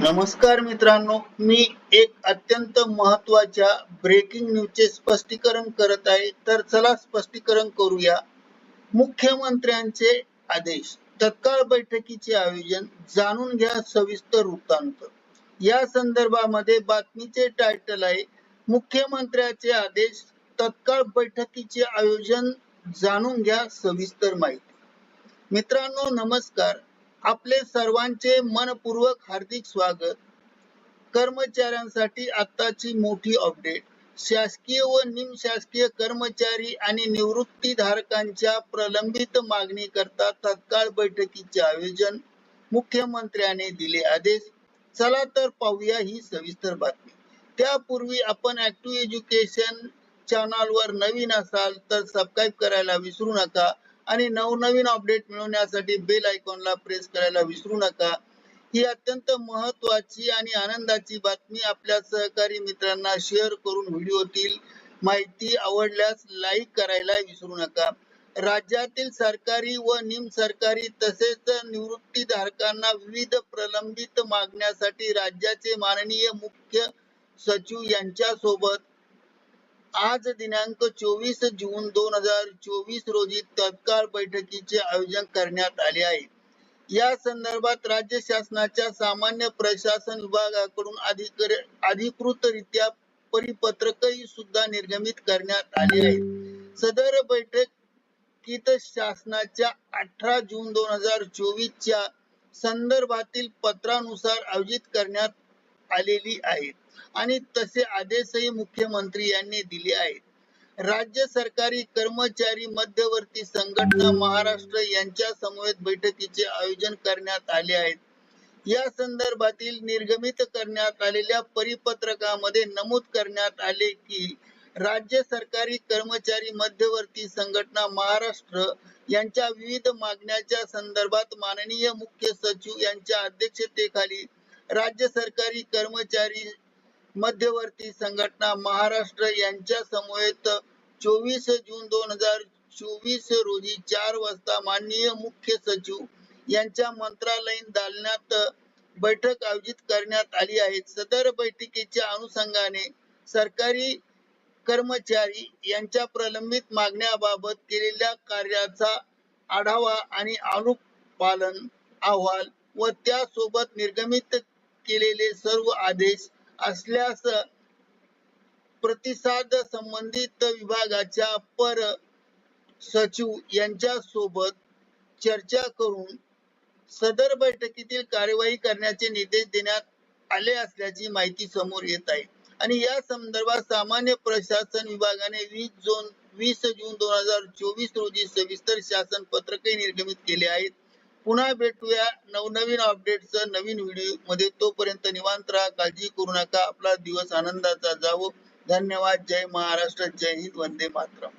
नमस्कार मित्रांनो मी एक अत्यंत महत्त्वाच्या ब्रेकिंग न्यूजचे स्पष्टीकरण करत आहे. तर चला स्पष्टीकरण करूया. मुख्यमंत्र्यांचे आदेश. तत्काळ बैठकीचे आयोजन जाणून घ्या सविस्तर वृत्तांत. या संदर्भामध्ये बातमीचे टायटल आहे मुख्यमंत्र्याचे आदेश. तत्काळ बैठकीचे आयोजन जाणून घ्या सविस्तर माहिती. मित्रांनो नमस्कार. आपले सर्वांचे मनपूर्वक हार्दिक स्वागत. कर्मचाऱ्यांसाठी आताची मोठी अपडेट शासकीय व निमशासकीय कर्मचारी आणि निवृत्ती धारकांच्या प्रलंबित मागणी करता तत्काळ बैठकीचे आयोजन मुख्यमंत्र्याने दिले आदेश. चला तर पाहूया ही सविस्तर बातमी. त्यापूर्वी आपण ऍक्टिव्ह एज्युकेशन चॅनल वर नवीन असाल तर सबस्क्राईब करायला विसरू नका. आणि नवनवीन अपडेट मिळवण्यासाठी बेल आयकॉनला प्रेस करायला विसरू नका. ही अत्यंत महत्वाची आणि आनंदाची बातमी आपल्या सहकारी मित्रांना शेअर करून व्हिडिओतील माहिती आवडल्यास लाईक करायला विसरू नका. राज्यातील सरकारी व निम सरकारी तसेच निवृत्ती धारकांना विविध प्रलंबित मागण्यासाठी राज्याचे माननीय मुख्य सचिव यांच्या सोबत आज दिनांक चोवीस जून दोन हजार चोवीस रोजी तत्काळ बैठकीचे आयोजन करण्यात आले आहे. या संदर्भात राज्य शासनाच्या सामान्य प्रशासन विभागाकडून अधिकर अधिकृतरित्या परिपत्रकही सुद्धा निर्गमित करण्यात आले आहे सदर बैठकीत शासनाच्या अठरा जून दोन हजार चोवीस च्या संदर्भातील पत्रानुसार आयोजित करण्यात आलेली आहे. आणि तसे आदेशही मुख्यमंत्री यांनी दिले आहेत. राज्य सरकारी कर्मचारी मध्यवर्ती संघटना महाराष्ट्र यांच्या समवेत बैठकीचे आयोजन करण्यात आले आहेत. या संदर्भातील निर्गमित करण्यात आलेल्या परिपत्रकामध्ये नमूद करण्यात आले की राज्य सरकारी कर्मचारी मध्यवर्ती संघटना महाराष्ट्र यांच्या विविध मागण्याच्या संदर्भात माननीय मुख्य सचिव यांच्या अध्यक्षतेखाली राज्य सरकारी कर्मचारी मध्यवर्ती संघटना महाराष्ट्र यांच्या समवेत चोवीस जून दोन हजार चोवीस रोजी चार वाजता माननीय मुख्य सचिव यांच्या मंत्रालयीन दालनात बैठक आयोजित करण्यात आली आहे. सदर बैठकीच्या अनुषंगाने सरकारी कर्मचारी यांच्या प्रलंबित मागण्याबाबत केलेल्या कार्याचा आढावा आणि अनुपालन अहवाल व त्यासोबत निर्गमित केलेले सर्व आदेश असल्यास प्रतिसाद संबंधित विभागाच्या पर सचिव यांच्या सोबत चर्चा करून सदर बैठकीतील कार्यवाही करण्याचे निर्देश देण्यात आले असल्याची माहिती समोर येत आहे. आणि या संदर्भात सामान्य प्रशासन विभागाने वीस जून वीस जून दोन हजार चोवीस रोजी सविस्तर शासन पत्रकही निर्गमित केले आहेत. पुन्हा भेटूया नवनवीन अपडेटच नवीन व्हिडिओमध्ये. तोपर्यंत निवांत राहा काळजी करू नका. आपला दिवस आनंदाचा जावो. धन्यवाद. जय महाराष्ट्र. जय हिंद. वंदे मातरम.